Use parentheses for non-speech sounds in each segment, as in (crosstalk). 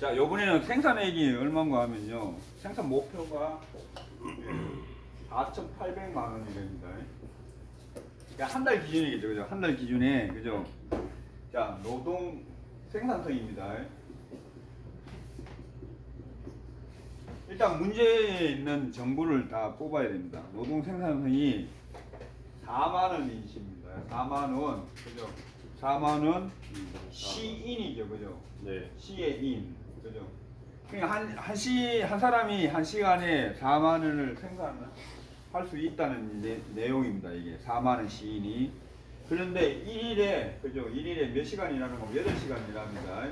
자, 요번에는 생산액이 얼마인가 하면요. 생산 목표가 (clears throat) 4,800만 원이 됩니다. 한 달 기준이겠죠, 그죠? 한 달 기준에, 그죠? 자, 노동 생산성입니다. 일단 문제에 있는 정보를 다 뽑아야 됩니다. 노동 생산성이 4만 원이십니다. 4만 원, 그죠? 4만 원 시인이죠, 그죠? 네. 시의 인, 그죠? 그러니까 한, 한 시, 한 사람이 한 시간에 4만 원을 생산할 수 있다는 내, 내용입니다, 이게. 4만 원 시인이. 그런데 1일에, 그죠? 1일에 몇 시간 일하는 거 8시간 일합니다.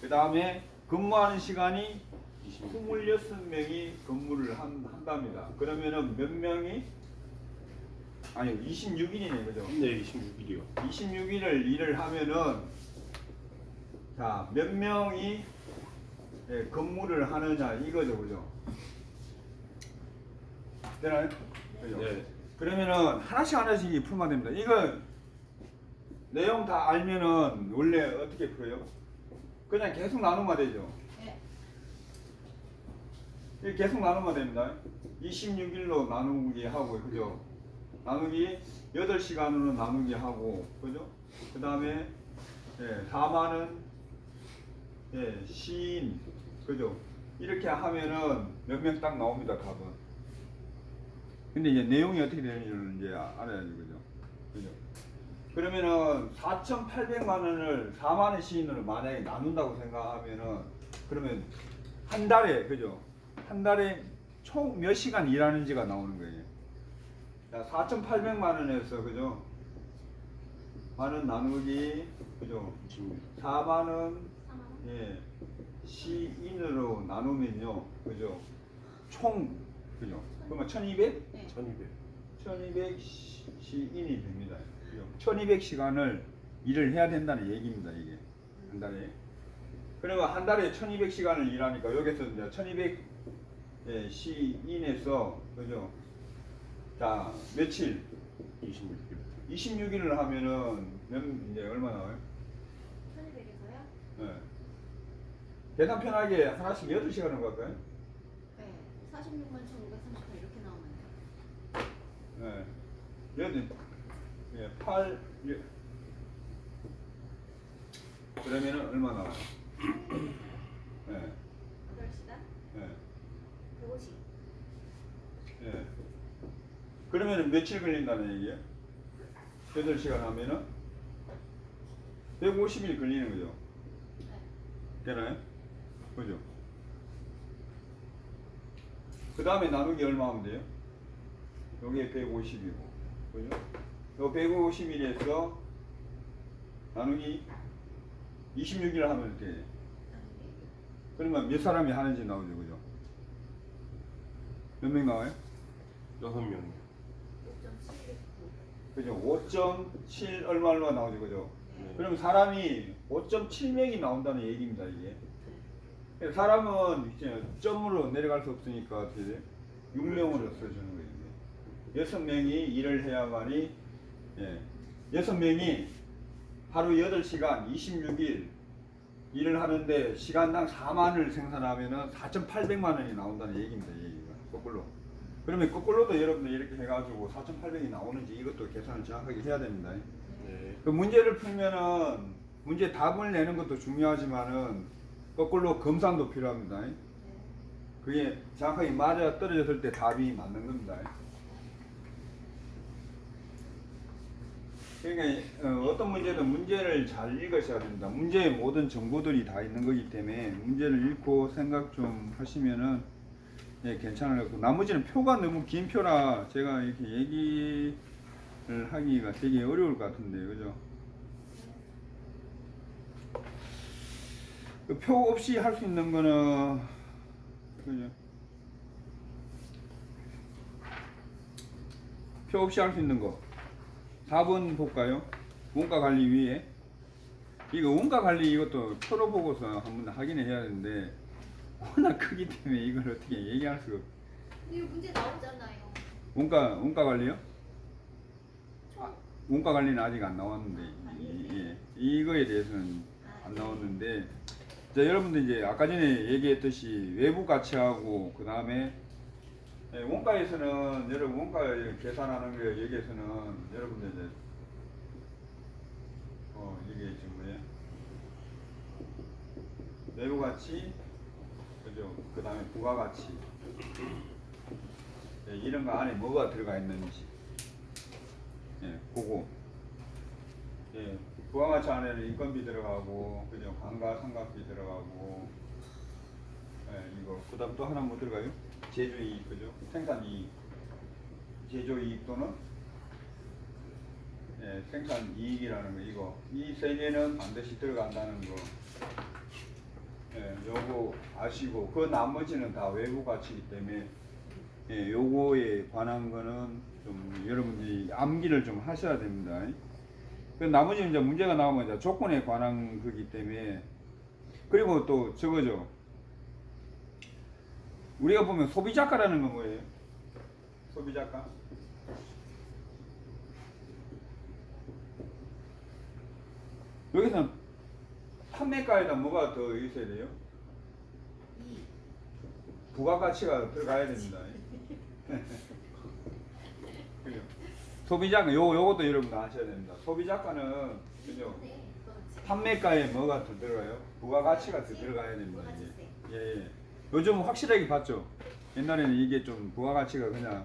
그 다음에 근무하는 시간이 26명이 근무를 한, 한답니다. 그러면은 몇 명이? 아니, 26일이네, 그죠? 네, 26일이요. 26일을 일을 하면은 자, 몇 명이 예, 근무를 하느냐 이거죠, 그죠? 되나요? 그죠? 네. 그러면은 하나씩 하나씩 풀면 됩니다. 이거 내용 다 알면은 원래 어떻게 풀어요? 그냥 계속 나누면 되죠. 네. 계속 나누면 됩니다. 26일로 나누기 하고, 그죠? 나누기 8시간으로 나누기 하고, 그죠? 그 다음에, 예, 4만원, 예, 시인, 그죠? 이렇게 하면은 몇 명 딱 나옵니다, 답은. 근데 이제 내용이 어떻게 되는지를 이제 알아야지, 그죠? 그죠? 그러면은 4,800만 원을 4만 원 시인으로 만약에 나눈다고 생각하면은 그러면 한 달에 그죠? 한 달에 총 몇 시간 일하는지가 나오는 거예요. 자, 4,800만 원에서 그죠? 만원 나누기 그죠? 4만 원 4만 원? 예. 시인으로 나누면요. 그죠? 총 그죠? 그러면 1,200? 네. 1200. 1200 시- 시인이 됩니다. 1200 시간을 일을 해야 된다는 얘기입니다, 이게. 한 달에. 그러면 한 달에 1200 시간을 일하니까 여기서 이제 1200 예, 시인에서 그죠? 자, 며칠? 26일. 26일을 하면은 몇 이제 얼마 나와요? 1200에서요? 예. 계산 편하게 하나씩 8시간을 갈까요? 네. 46만 1538 이렇게 나오면 돼요. 예. 여덟, 예, 8, 예. 그러면은 얼마 나와요? 예, 8시간? 예, 150. 예. 그러면은 며칠 걸린다는 얘기예요? 8시간 하면은 150일 걸리는 거죠. 네. 되나요? 그죠? 그 다음에 나누기 얼마 하면 돼요? 요게 150이고, 그죠? 요 150일에서 나누기 26일 하면 이렇게. 그러면 몇 사람이 하는지 나오죠, 그죠? 몇 명 나와요? 6명이요. 5.769. 그죠? 5.7 얼마 얼마 나오죠, 그죠? 네. 그럼 사람이 5.7명이 나온다는 얘기입니다, 이게. 사람은 이제 점으로 내려갈 수 없으니까 어떻게 돼? 6명으로 써주는 거예요. 이게. 여섯 명이 일을 해야만이 예. 여섯 명이 하루 8시간 26일 일을 하는데 시간당 4만을 생산하면은 4,800만 원이 나온다는 얘기입니다. 얘기가 거꾸로. 그러면 거꾸로도 여러분들 이렇게 해가지고 4,800이 나오는지 이것도 계산을 정확하게 해야 됩니다. 네. 그 문제를 풀면은 문제 답을 내는 것도 중요하지만은 거꾸로 검산도 필요합니다. 네. 그게 정확하게 맞아 떨어졌을 때 답이 맞는 겁니다. 그러니까 어, 어떤 문제든 문제를 잘 읽으셔야 됩니다. 문제에 모든 정보들이 다 있는 거기 때문에 문제를 읽고 생각 좀 하시면은 예, 괜찮을 것 같고 나머지는 표가 너무 긴 표라 제가 이렇게 얘기를 하기가 되게 어려울 것 같은데 그죠? 표 없이 할 수 있는 거는 그죠? 표 없이 할 수 있는 거 4번 볼까요? 원가 관리 위에 이거 원가 관리 이것도 표로 보고서 한번 확인을 해야 되는데 워낙 크기 때문에 이걸 어떻게 얘기할 수가 없 근데 이거 문제 나오잖아요. 원가 원가 관리요? 총. 원가 관리는 아직 안 나왔는데 이, 예, 이거에 대해서는 안 나왔는데 자, 여러분들 이제 아까 전에 얘기했듯이 외부 가치하고 그 다음에 원가에서는 여러분 원가 계산하는 거 여기에서는 여러분들 이제 어 이게 지금 뭐예요? 외부 가치 그죠? 그 다음에 부가 가치. 예, 이런 거 안에 뭐가 들어가 있는지. 예, 그거. 예, 부가가치 안에는 인건비 들어가고 그죠? 관가 상가비 들어가고 예, 이거 그다음 또 하나 뭐 들어가요? 제조 이익 그죠? 생산 이익 제조 이익 또는 예, 생산 이익이라는 거 이거 이 세 개는 반드시 들어간다는 거 예, 요거 아시고 그 나머지는 다 외부 가치이기 때문에 예, 요거에 관한 거는 좀 여러분들이 암기를 좀 하셔야 됩니다. 그 나머지 이제 문제가 나오면 이제 조건에 관한 거기 때문에 그리고 또 저거죠. 우리가 보면 소비 작가라는 건 뭐예요? 소비 작가? 여기서는 판매가에다 뭐가 더 있어야 돼요? 이. 부가가치가 들어가야 됩니다. (laughs) 그죠? 소비자가 요 요것도 여러분 다 하셔야 됩니다. 소비자가는 그죠? 판매가에 뭐가 더 들어가요? 부가가치가 더 들어가야 됩니다. 이게. 예, 예. 요즘 확실하게 봤죠. 옛날에는 이게 좀 부가가치가 그냥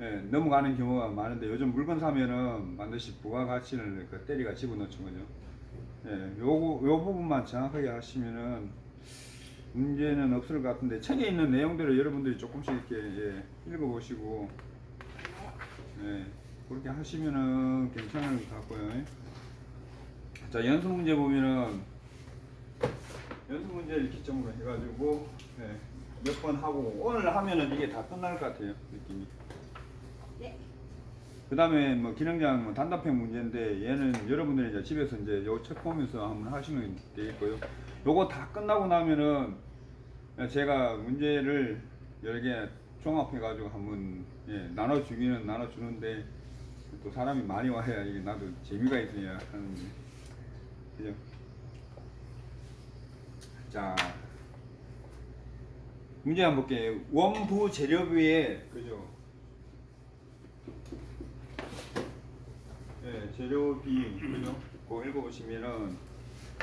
예, 넘어가는 경우가 많은데 요즘 물건 사면은 반드시 부가가치를 그 때리가 집어넣죠, 그죠? 예, 요거 요 부분만 정확하게 하시면은 문제는 없을 것 같은데 책에 있는 내용들을 여러분들이 조금씩 이렇게 예, 읽어보시고 예, 그렇게 하시면은 괜찮을 것 같고요. 자 연습 문제 보면은 연습 문제를 기점으로 해가지고 예, 몇번 하고 오늘 하면은 이게 다 끝날 것 같아요 느낌이. 네. 그 다음에 뭐 기능장 뭐 단답형 문제인데 얘는 여러분들이 이제 집에서 이제 요책 보면서 한번 하시면 되겠고요. 요거 다 끝나고 나면은 제가 문제를 여러 개 종합해가지고 한번 예, 나눠주기는 나눠주는데 또 사람이 많이 와야 이게 나도 재미가 있어야 하는데 그죠? 자 문제 한번 볼게요. 원부 재료비에 그죠? 예, 재료비 그죠? 그거 읽어보시면은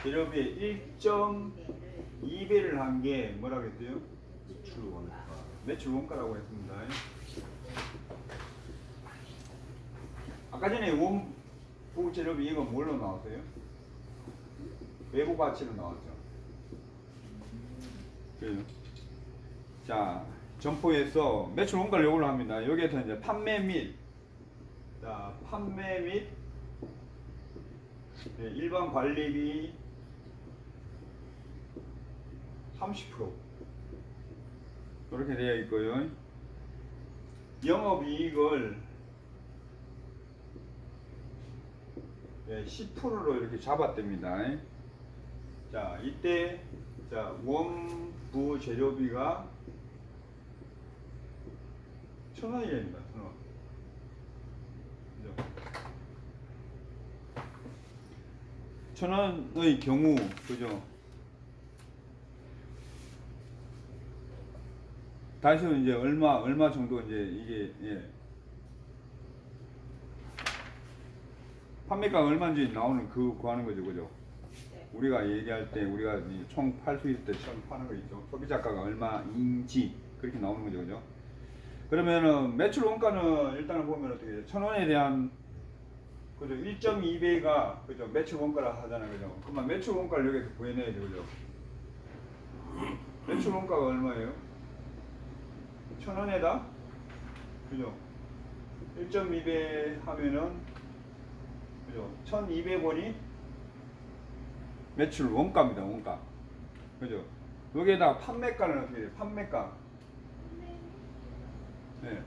재료비의 1.2배를 한 게 뭐라고 했대요? 매출 원가. 매출 원가라고 했습니다. 아까 전에 원부 재료비 이거 뭘로 나왔어요? 외부 가치로 나왔죠. 그죠? 자, 점포에서 매출 원가를 요걸로 합니다. 여기에서 이제 판매 및, 자, 판매 및 예, 일반 관리비 30% 이렇게 되어 있고요. 영업이익을 10%로 이렇게 잡았답니다. 자, 이때 자 원부 재료비가 천 원이 됩니다. 천 원. 천 원의 경우 그죠? 다시 이제 얼마 얼마 정도 이제 이게 예. 판매가 얼마인지 나오는 그 구하는 거죠, 그죠? 네. 우리가 얘기할 때 우리가 총 팔 수 있을 때 처음 파는 거 있죠. 소비자가가 얼마인지 그렇게 나오는 거죠, 그죠? 그러면은 매출 원가는 일단은 보면 어떻게 돼요? 천 원에 대한 그죠? 1.2배가 그죠? 매출 원가라 하잖아요, 그죠? 그러면 매출 원가를 여기서 구해내야 돼, 그죠? 매출 원가가 얼마예요? 천 원에다 그죠? 1.2배 하면은 그죠? 1,200원이 매출 원가입니다, 원가. 그죠? 여기에다 판매가는 어떻게 돼요? 판매가. 네.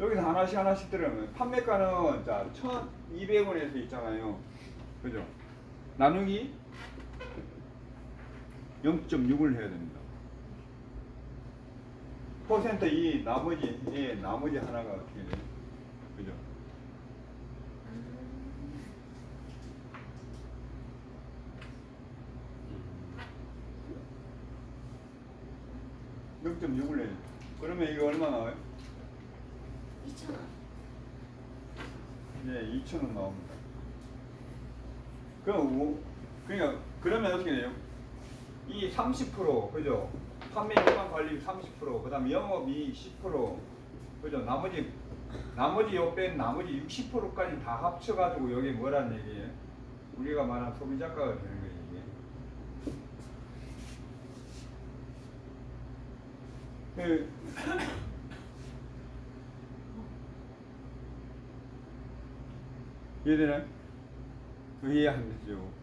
여기서 하나씩 하나씩 들으면 판매가는 자 1,200원에서 있잖아요. 그죠? 나누기 0.6을 해야 됩니다. 퍼센트 이 나머지 이 나머지 하나가 어떻게 돼요? 그죠? 음. 0.6을 내요. 그러면 이게 얼마 나와요? 2,000원. 네, 2,000원 나옵니다. 그럼 그러니까 그러면 어떻게 돼요? 이 30% 그죠? 판매 일반 관리 30% 그다음 영업이 10% 그죠? 나머지 나머지 요뺀 나머지 60%까지 다 합쳐가지고 여기 뭐란 얘기예요? 우리가 말한 소비자가가 되는 거예요 이게. 그 (coughs) 이해되나요? 이해 안 되죠.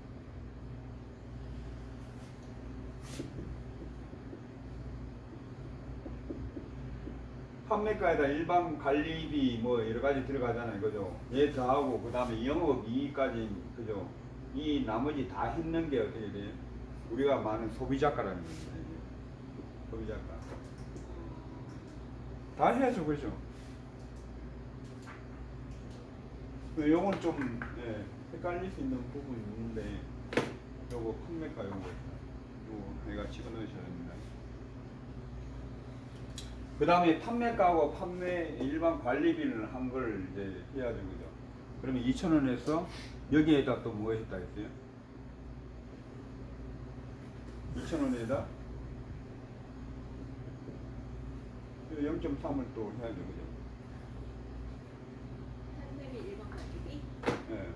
판매가에다 일반 관리비 뭐 여러 가지 들어가잖아요, 그죠? 얘 더하고 그 다음에 영업 이익까지 그죠? 이 나머지 다 했는 게 어떻게 돼요? 우리가 말하는 소비자가라는 겁니다. 소비자가. 다 해야죠, 그죠? 그 요건 좀 예, 헷갈릴 수 있는 부분이 있는데 요거 판매가 요거 요거 내가 집어넣으셔야 됩니다. 그 다음에 판매가하고 판매 일반 관리비를 한 걸 이제 해야 되거죠. 그러면 2,000원에서 여기에다 또 뭐 했다 했어요? 2,000원에다 0.3을 또 해야 되거죠. 판매비 일반 가격이 예. 네.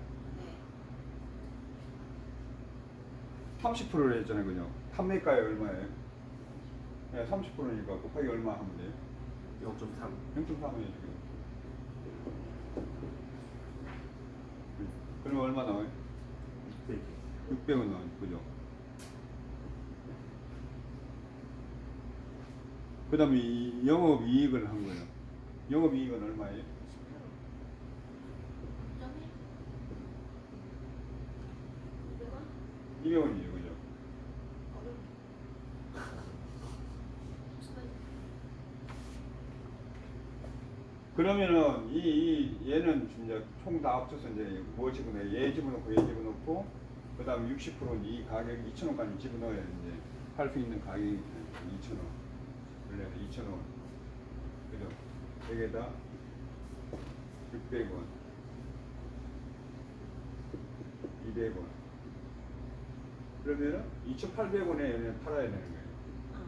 30%를 했잖아요, 그죠? 판매가에 얼마예요? 네, 30%니까 곱하기 얼마 하면 돼요? 0.3 0.3을 지금. 그러면 얼마 나와요? 600개 600원 나와요, 그죠? 그 다음에 이 영업이익을 한 거예요. 영업이익은 얼마예요? 500원? 200원이에요, 그죠? 어려워. 무슨 말이야? 그러면은 이, 이 얘는 이제 총 다 합쳐서 이제 뭐 집어넣어요? 얘 집어넣고 얘 집어넣고 그 다음 60%는 이 가격 2,000원까지 집어넣어야 이제 할 수 있는 가격이 2,000원 원래 2,000원 그죠? 여기에다 600원 200원 그러면은 2,800원에 얘는 팔아야 되는 거예요 어.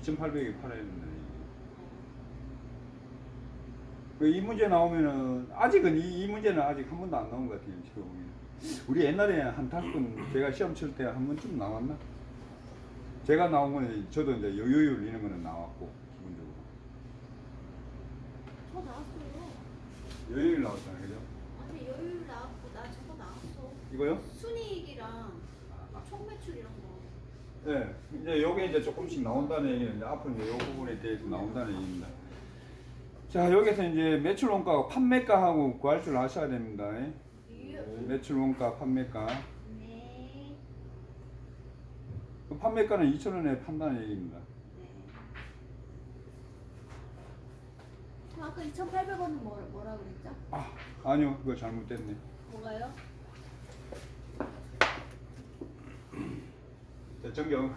2,800에 팔아야 된다는 얘기예요 그 이 문제 나오면은 아직은 이, 이 문제는 아직 한 번도 안 나온 것 같아요 지금 보면. 우리 옛날에 한 다섯 번 제가 시험 칠 때 한 번쯤 나왔나? 제가 나온 거는 저도 이제 여유율 이런 거는 나왔고 기본적으로 저 나왔어요. 여유율 나왔잖아요, 그죠? 아니 여유 나왔고 나 저거 나왔어. 이거요? 순이익이랑 총 매출이랑 뭐. 네, 이제 요게 이제 조금씩 나온다는 얘기는 이제 앞으로 이제 요 부분에 대해서 나온다는 얘기입니다. 자 여기서 이제 매출 원가하고 판매가하고 구할 줄 아셔야 됩니다. 유. 매출 원가, 판매가. 네. 그 판매가는 2,000원에 판다는 얘기입니다. 네. 그럼 아까 2,800원은 뭐, 뭐라 그랬죠? 아, 아니요, 그거 잘못됐네. 뭐가요? 자, 정경.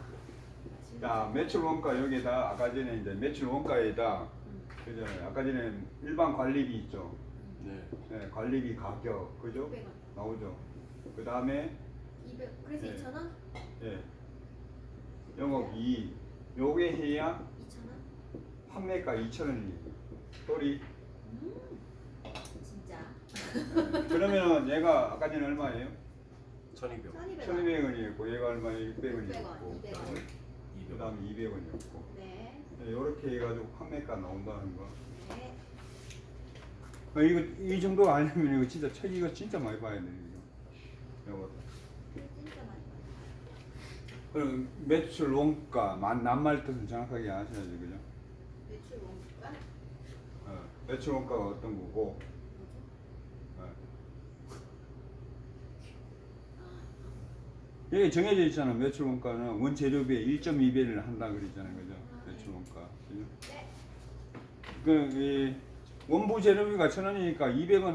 자, 매출 원가 여기에다 아까 전에 이제 매출 원가에다 음. 그죠? 아까 전에 일반 관리비 있죠. 네 네, 관리비 가격 그죠? 500원. 나오죠. 그 다음에 200. 그래서 네. 2,000원? 예, 영업 이익 요게 해야 2,000원? 판매가 2,000원이 소리. 음. 진짜. 그러면은 얘가 아까 전에 얼마예요? 1200 1200원. 1,200원이었고 얘가 얼마예요? 600원이었고 600원, 200원. 그 다음에 200원이었고 네. 이렇게 해가지고 판매가 나온다는 거. 네. 아, 이거 이 정도 아니면 이거 진짜 책 이거 진짜 많이 봐야 돼 이거. 이거. 진짜 많이 받아요. 그럼 매출 원가 만 낱말 뜻은 정확하게 아셔야죠, 그죠? 매출 원가? 어, 매출 원가가 어떤 거고. 어. 아, 여기 정해져 있잖아. 매출 원가는 원재료비의 1.2배를 한다 그랬잖아요, 그죠? 네. 그 이 원부 재료비가 천 원이니까 200원